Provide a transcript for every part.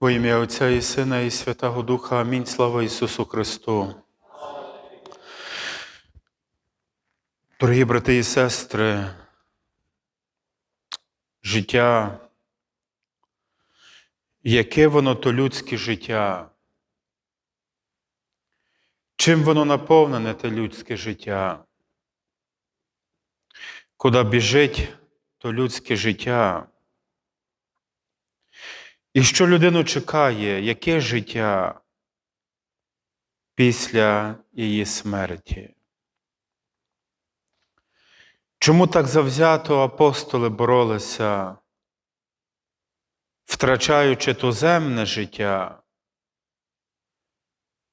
Во ім'я Отця і Сина, і Святого Духа. Амінь. Слава Ісусу Христу. Дорогі брати і сестри, життя, яке воно то людське життя? Чим воно наповнене те людське життя? Куди біжить то людське життя? І що людину чекає, яке життя після її смерті? Чому так завзято апостоли боролися, втрачаючи туземне життя,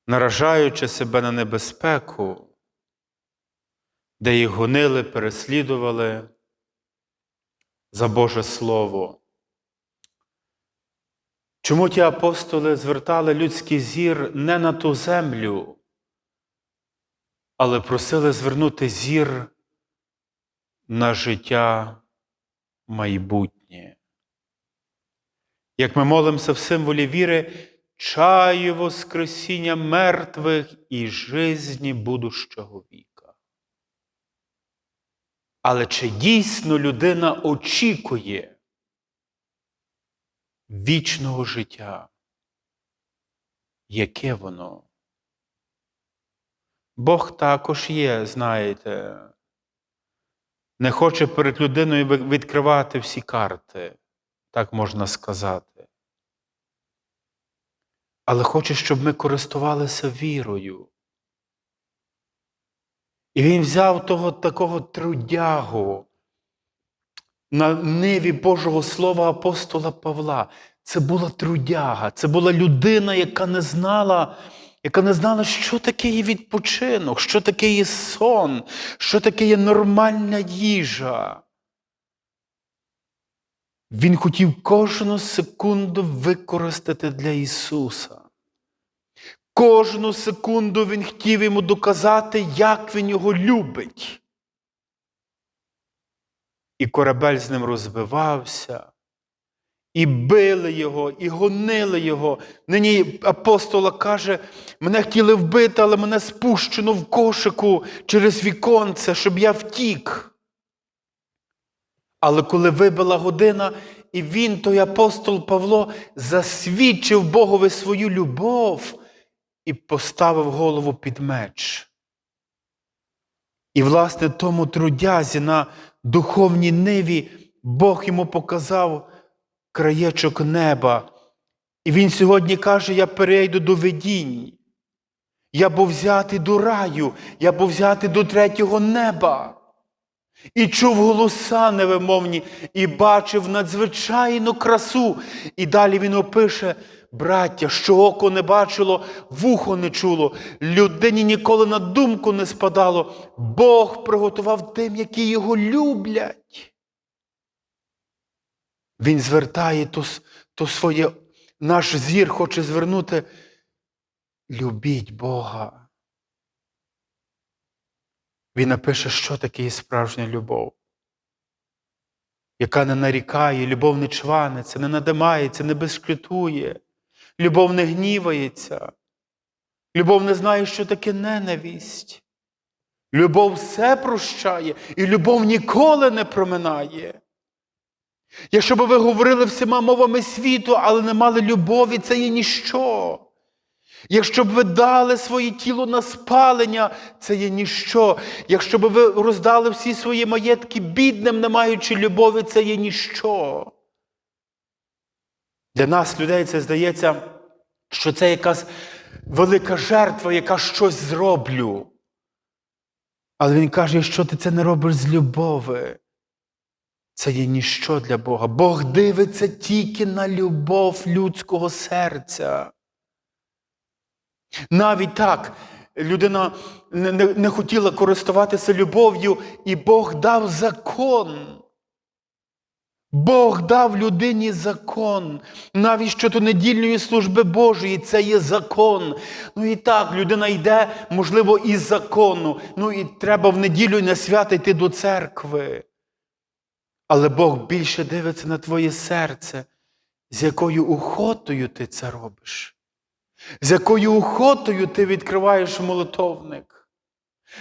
наражаючи себе на небезпеку, де їх гонили, переслідували за Боже Слово? Чому ті апостоли звертали людський зір не на ту землю, але просили звернути зір на життя майбутнє? Як ми молимося в символі віри, чаю Воскресіння мертвих і жизні будущого віка. Але чи дійсно людина очікує? Вічного життя. Яке воно? Бог також є, знаєте, не хоче перед людиною відкривати всі карти, так можна сказати. Але хоче, щоб ми користувалися вірою. І він взяв того такого трудягу, на ниві Божого Слова апостола Павла. Це була трудяга, це була людина, яка не знала, яка не знала, що таке є відпочинок, що таке є сон, що таке є нормальна їжа. Він хотів кожну секунду використати для Ісуса. Кожну секунду Він хотів йому доказати, як Він його любить. І корабель з ним розбивався, і били його, і гонили його. Нині апостола каже, мене хотіли вбити, але мене спущено в кошику через віконце, щоб я втік. Але коли вибила година, і він, той апостол Павло, засвідчив Богові свою любов і поставив голову під меч. І, власне, тому трудязі на духовній ниві Бог йому показав краєчок неба. І він сьогодні каже: Я перейду до видінь. Я був взятий до раю, я був взятий до третього неба. І чув голоса невимовні, і бачив надзвичайну красу. І далі він опише, браття, що око не бачило, вухо не чуло, людині ніколи на думку не спадало. Бог приготував тим, які його люблять. Він звертає то, то своє, наш зір хоче звернути. Любіть Бога. Він напише, що таке є справжня любов, яка не нарікає, любов не чваниться, не надимається, не безшкетує, любов не гнівається, любов не знає, що таке ненависть. Любов все прощає, і любов ніколи не проминає. Якщо б ви говорили всіма мовами світу, але не мали любові, це є ніщо. Якщо б ви дали своє тіло на спалення, це є ніщо. Якщо б ви роздали всі свої маєтки бідним, не маючи любові, це є ніщо. Для нас, людей, це здається, що це якась велика жертва, яка щось зроблю. Але він каже, якщо ти це не робиш з любови, це є ніщо для Бога. Бог дивиться тільки на любов людського серця. Навіть так, людина не, не, не хотіла користуватися любов'ю, і Бог дав закон. Бог дав людині закон. Навіть щодо недільної служби Божої, це є закон. Ну і так, людина йде, можливо, із закону. Ну і треба в неділю на свято йти до церкви. Але Бог більше дивиться на твоє серце. з якою охотою ти це робиш, з якою охотою ти відкриваєш молитовник,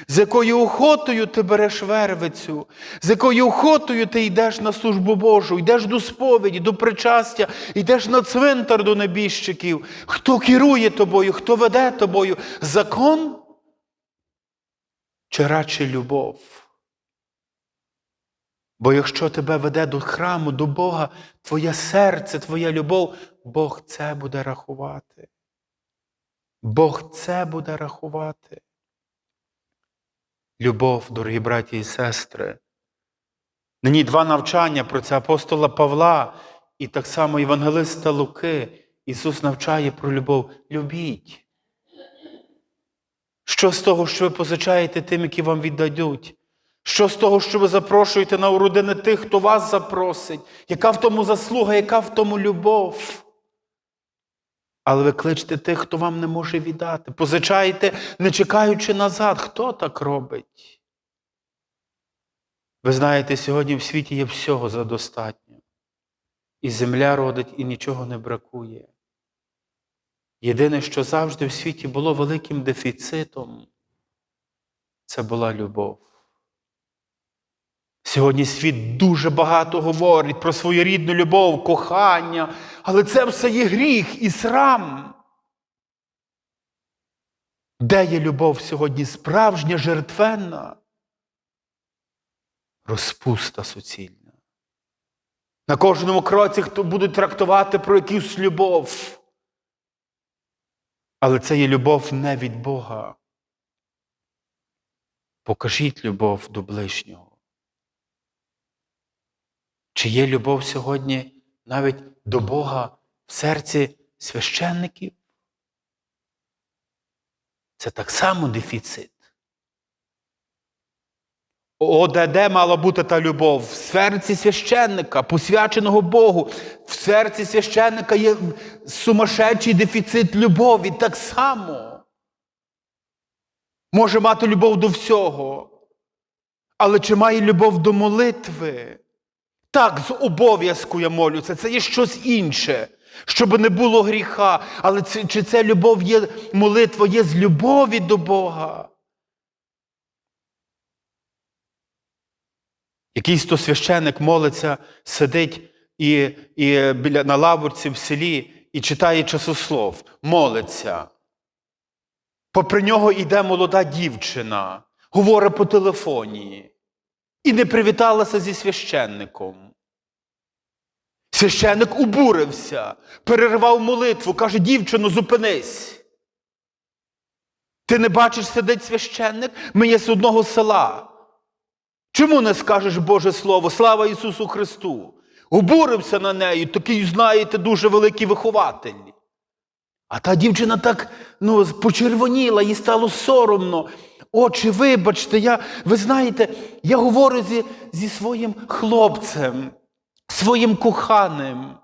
з якою охотою ти береш вервицю, з якою охотою ти йдеш на службу Божу, йдеш до сповіді, до причастя, йдеш на цвинтар до небіжчиків. Хто керує тобою, хто веде тобою? Закон чи радше любов? Бо якщо тебе веде до храму, до Бога, твоє серце, твоя любов, Бог це буде рахувати. Бог це буде рахувати. Любов, дорогі браті і сестри. Нині два навчання про це апостола Павла і так само Євангелиста Луки. Ісус навчає про любов. Любіть. Що з того, що ви позичаєте тим, які вам віддадуть? Що з того, що ви запрошуєте на уродини тих, хто вас запросить? Яка в тому заслуга, яка в тому любов? Але ви кличте тих, хто вам не може віддати. Позичаєте, не чекаючи назад. Хто так робить? Ви знаєте, сьогодні в світі є всього задостатньо. І земля родить, і нічого не бракує. Єдине, що завжди в світі було великим дефіцитом, це була любов. Сьогодні світ дуже багато говорить про свою рідну любов, кохання, але це все є гріх і срам. Де є любов сьогодні справжня, жертвенна? Розпуста суцільна. На кожному кроці хто будуть трактувати про якусь любов. Але це є любов не від Бога. Покажіть любов до ближнього. Чи є любов сьогодні навіть до Бога в серці священників? Це так само дефіцит. О, де, мала бути та любов? В серці священника, посвяченого Богу. В серці священника є сумасшедший дефіцит любові так само. Може мати любов до всього. Але чи має любов до молитви? Так, з обов'язку я молюся, це є щось інше, щоб не було гріха. Але це, чи це любов є, молитва є з любові до Бога? Якийсь то священик молиться, сидить і, і біля, на лавурці в селі і читає часослов, молиться. Попри нього йде молода дівчина, говорить по телефоні і не привіталася зі священником. Священник убурився, перервав молитву, каже, дівчино, зупинись. Ти не бачиш, сидить священник, є з одного села. Чому не скажеш Боже Слово? Слава Ісусу Христу! Обурився на неї, такий, знаєте, дуже великий вихователь. А та дівчина так ну, почервоніла, їй стало соромно. Отче, вибачте, я, ви знаєте, я говорю зі, зі своїм хлопцем, своїм коханим.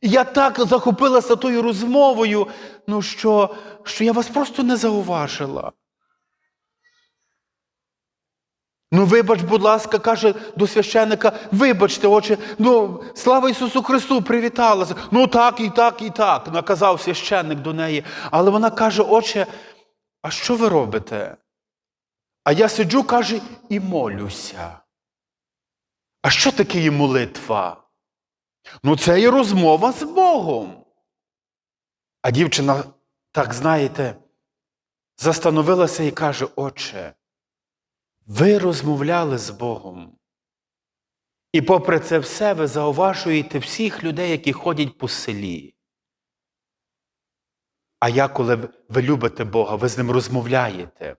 І я так захопилася тою розмовою, ну, що, що я вас просто не зауважила. Ну, вибач, будь ласка, каже до священника, вибачте, отче, ну, слава Ісусу Христу, привіталася. Ну так, і так, і так, наказав священник до неї. Але вона каже, отче, а що ви робите? А я сиджу, каже, і молюся. А що таке є молитва? Ну, це є розмова з Богом. А дівчина, так знаєте, застановилася і каже, Отче, ви розмовляли з Богом. І попри це все, ви зауважуєте всіх людей, які ходять по селі. А я, коли ви любите Бога, ви з ним розмовляєте.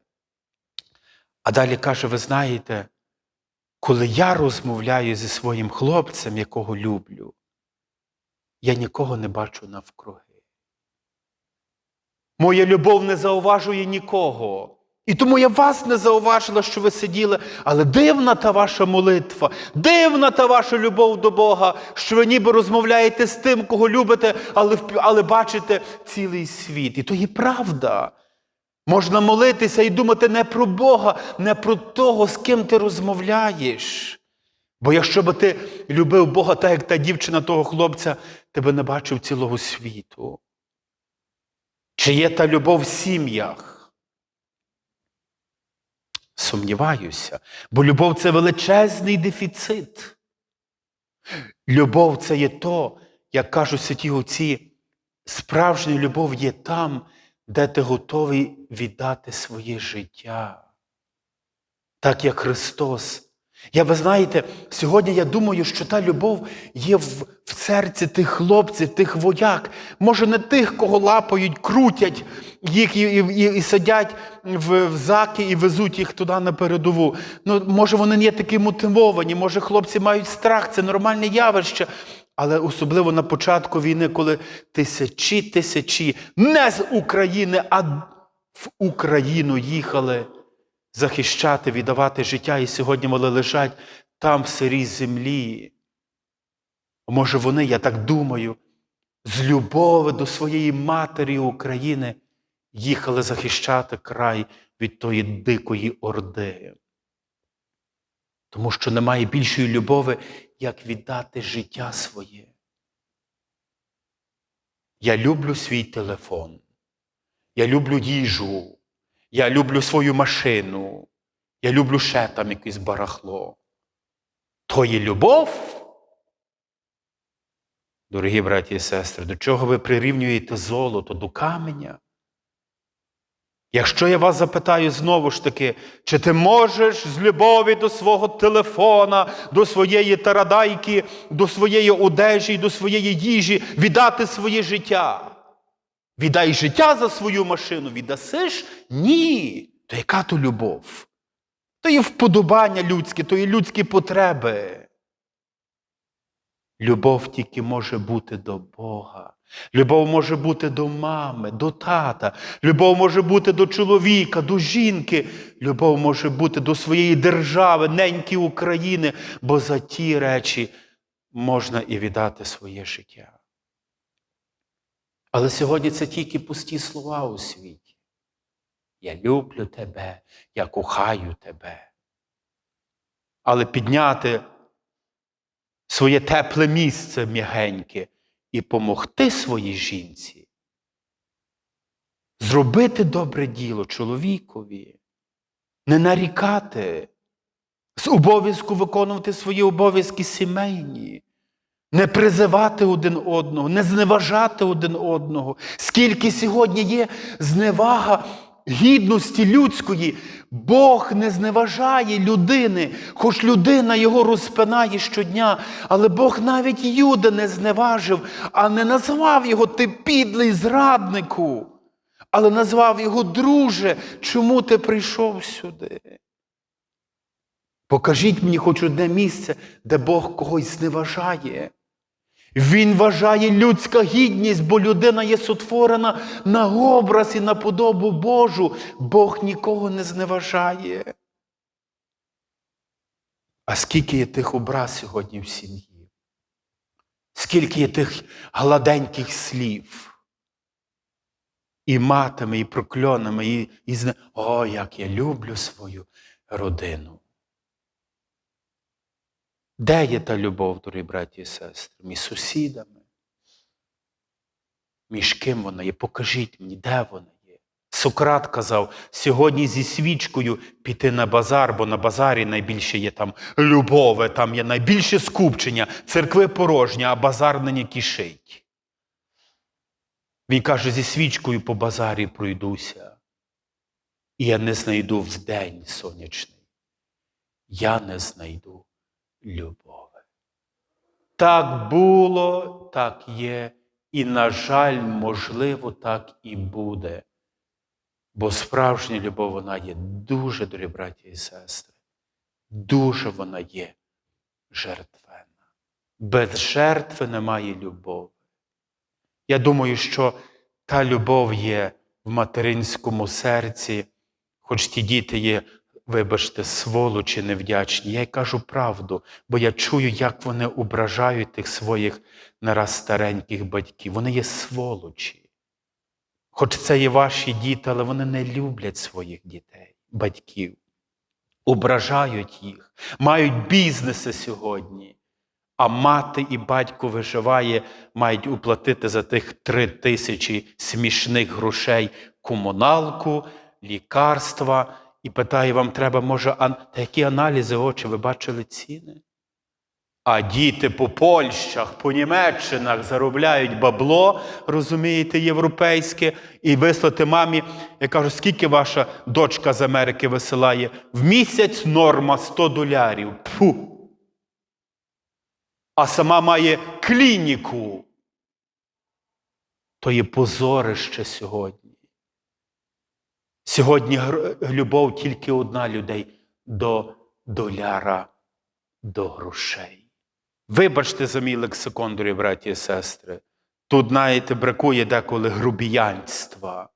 А далі каже, ви знаєте, коли я розмовляю зі своїм хлопцем, якого люблю, я нікого не бачу навкруги. Моя любов не зауважує нікого. І тому я вас не зауважила, що ви сиділи, але дивна та ваша молитва, дивна та ваша любов до Бога, що ви ніби розмовляєте з тим, кого любите, але, але бачите цілий світ. І то є правда. Можна молитися і думати не про Бога, не про того, з ким ти розмовляєш. Бо якщо би ти любив Бога так, як та дівчина того хлопця, ти би не бачив цілого світу. Чи є та любов в сім'ях? Сумніваюся, бо любов це величезний дефіцит. Любов це є то, як кажуть святі отці, справжня любов є там, де ти готовий віддати своє життя. Так як Христос. Я ви знаєте, сьогодні я думаю, що та любов є в, в серці тих хлопців, тих вояк. Може, не тих, кого лапають, крутять їх і, і, і, і сидять в, в заки і везуть їх туди на передову. Ну, може, вони не є такі мотивовані, може, хлопці мають страх, це нормальне явище. Але особливо на початку війни, коли тисячі тисячі не з України, а в Україну їхали захищати, віддавати життя, і сьогодні вони лежать там в сирій землі. Може, вони, я так думаю, з любові до своєї матері України їхали захищати край від тої дикої орди. Тому що немає більшої любові, як віддати життя своє. Я люблю свій телефон, я люблю їжу, я люблю свою машину, я люблю ще там якесь барахло. То є любов. Дорогі браті і сестри, до чого ви прирівнюєте золото до каменя? Якщо я вас запитаю знову ж таки, чи ти можеш з любові до свого телефона, до своєї тарадайки, до своєї одежі, до своєї їжі віддати своє життя? Віддай життя за свою машину, віддасиш? Ні. То яка то любов? То є вподобання людське, то є людські потреби. Любов тільки може бути до Бога. Любов може бути до мами, до тата. Любов може бути до чоловіка, до жінки. Любов може бути до своєї держави, неньки України, бо за ті речі можна і віддати своє життя. Але сьогодні це тільки пусті слова у світі. Я люблю тебе, я кохаю тебе. Але підняти своє тепле місце м'ягеньке і помогти своїй жінці, зробити добре діло чоловікові, не нарікати, з обов'язку виконувати свої обов'язки сімейні, не призивати один одного, не зневажати один одного. Скільки сьогодні є зневага гідності людської, Бог не зневажає людини, хоч людина його розпинає щодня, але Бог навіть Юда не зневажив, а не назвав його ти підлий зраднику, але назвав його друже, чому ти прийшов сюди? Покажіть мені хоч одне місце, де Бог когось зневажає. Він вважає людська гідність, бо людина є сотворена на образ і на подобу Божу. Бог нікого не зневажає. А скільки є тих образ сьогодні в сім'ї? Скільки є тих гладеньких слів? І матами, і прокльонами, і, і зне... О, як я люблю свою родину. Де є та любов, дорогі браті і сестри? Між сусідами? Між ким вона є? Покажіть мені, де вона є. Сократ казав, сьогодні зі свічкою піти на базар, бо на базарі найбільше є там любове, там є найбільше скупчення, церкви порожні, а базар нині кишить. Він каже, зі свічкою по базарі пройдуся, і я не знайду в день сонячний. Я не знайду любові. Так було, так є, і, на жаль, можливо, так і буде. Бо справжня любов вона є дуже, дорогі браті і сестри, дуже вона є жертвена. Без жертви немає любові. Я думаю, що та любов є в материнському серці, хоч ті діти є вибачте, сволочі невдячні. Я й кажу правду, бо я чую, як вони ображають тих своїх нараз стареньких батьків. Вони є сволочі. Хоч це є ваші діти, але вони не люблять своїх дітей, батьків. ображають їх, мають бізнеси сьогодні. А мати і батько виживає, мають уплатити за тих три тисячі смішних грошей комуналку, лікарства. І питає, вам треба, може, ан... та які аналізи очі, ви бачили ціни? А діти по Польщах, по Німеччинах заробляють бабло, розумієте, європейське, і вислати мамі, я кажу, скільки ваша дочка з Америки висилає? В місяць норма 100 долярів. Пфу. А сама має клініку. То є позорище сьогодні. Сьогодні любов тільки одна людей до доляра, до грошей. Вибачте за мій лексикон, дорогі браті і сестри. Тут, знаєте, бракує деколи грубіянства,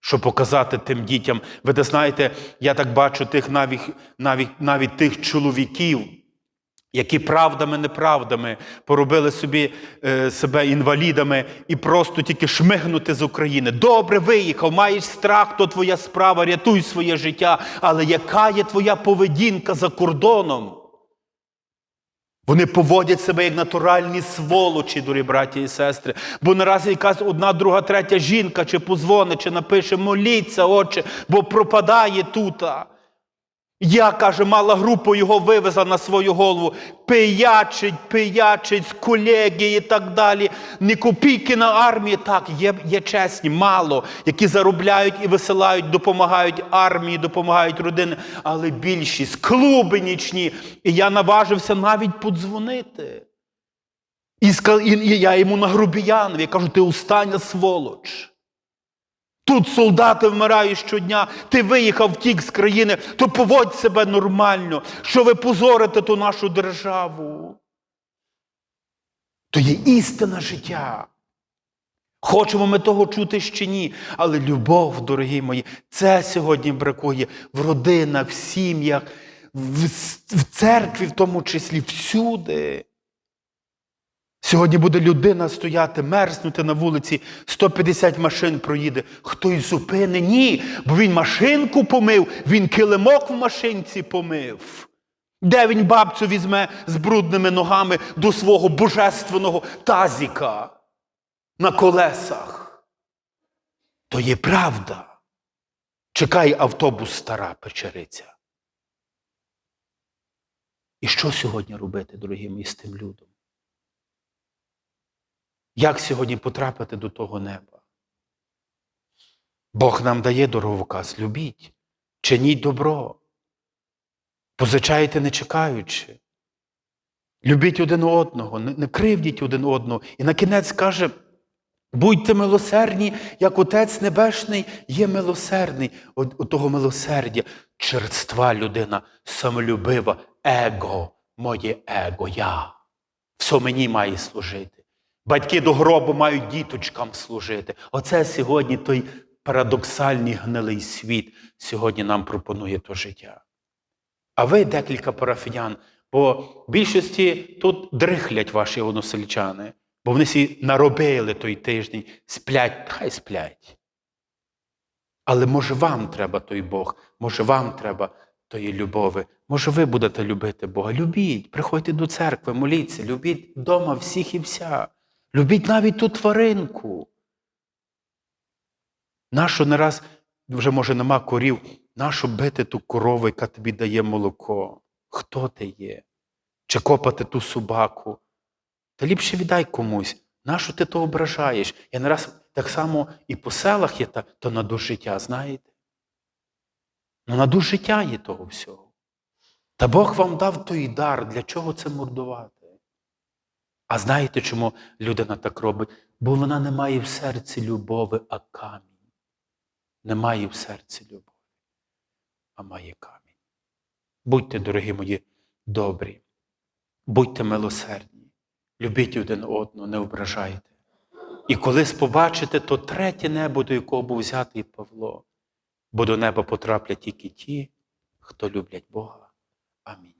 щоб показати тим дітям. Ви де знаєте, я так бачу тих навіть, навіть, навіть тих чоловіків, які правдами, неправдами поробили собі е, себе інвалідами і просто тільки шмигнути з України. Добре виїхав, маєш страх, то твоя справа, рятуй своє життя. Але яка є твоя поведінка за кордоном? Вони поводять себе як натуральні сволочі, дорогі браті і сестри. Бо наразі якась одна, друга, третя жінка чи позвонить, чи напише моліться, отче, бо пропадає тута. Я, каже, мала групу його вивезла на свою голову. Пиячить, пиячить з колегії і так далі. Ні копійки на армії. Так, є, є чесні, мало, які заробляють і висилають, допомагають армії, допомагають родини. Але більшість клуби нічні. І я наважився навіть подзвонити. І, і, і я йому на грубіян. Я кажу, ти устання сволоч. Тут солдати вмирають щодня, ти виїхав втік з країни, то поводь себе нормально, що ви позорите ту нашу державу. То є істина життя. Хочемо ми того чути чи ні, але любов, дорогі мої, це сьогодні бракує в родинах, в сім'ях, в, церкві, в тому числі, всюди. Сьогодні буде людина стояти, мерзнути на вулиці, 150 машин проїде. Хтось зупини? Ні, бо він машинку помив, він килимок в машинці помив. Де він бабцю візьме з брудними ногами до свого божественного тазіка на колесах? То є правда. Чекай автобус стара печериця. І що сьогодні робити, дорогі мої, з тим людом? Як сьогодні потрапити до того неба? Бог нам дає дороговказ, любіть, чиніть добро, позичайте не чекаючи. Любіть один одного, не, кривдіть один одного. І на кінець каже, будьте милосердні, як Отець Небесний є милосердний. От, от того милосердя, черства людина, самолюбива, его, моє его, я. Все мені має служити. Батьки до гробу мають діточкам служити. Оце сьогодні той парадоксальний гнилий світ сьогодні нам пропонує то життя. А ви декілька парафіян, бо в більшості тут дрихлять ваші односельчани, бо вони всі наробили той тиждень, сплять, хай сплять. Але може вам треба той Бог, може вам треба тої любові, може ви будете любити Бога. Любіть, приходьте до церкви, моліться, любіть вдома всіх і вся. Любіть навіть ту тваринку. Нащо не раз, вже може нема корів, нащо бити ту корову, яка тобі дає молоко? Хто ти є? Чи копати ту собаку? Та ліпше віддай комусь. Нащо ти то ображаєш? Я не раз так само і по селах є та, то на життя, знаєте? Ну на життя є того всього. Та Бог вам дав той дар, для чого це мордувати? А знаєте, чому людина так робить? Бо вона не має в серці любові, а камінь. Не має в серці любові, а має камінь. Будьте, дорогі мої, добрі, будьте милосердні, любіть один одного, не ображайте. І колись побачите то третє небо, до якого був взятий Павло, бо до неба потраплять тільки ті, хто люблять Бога. Амінь.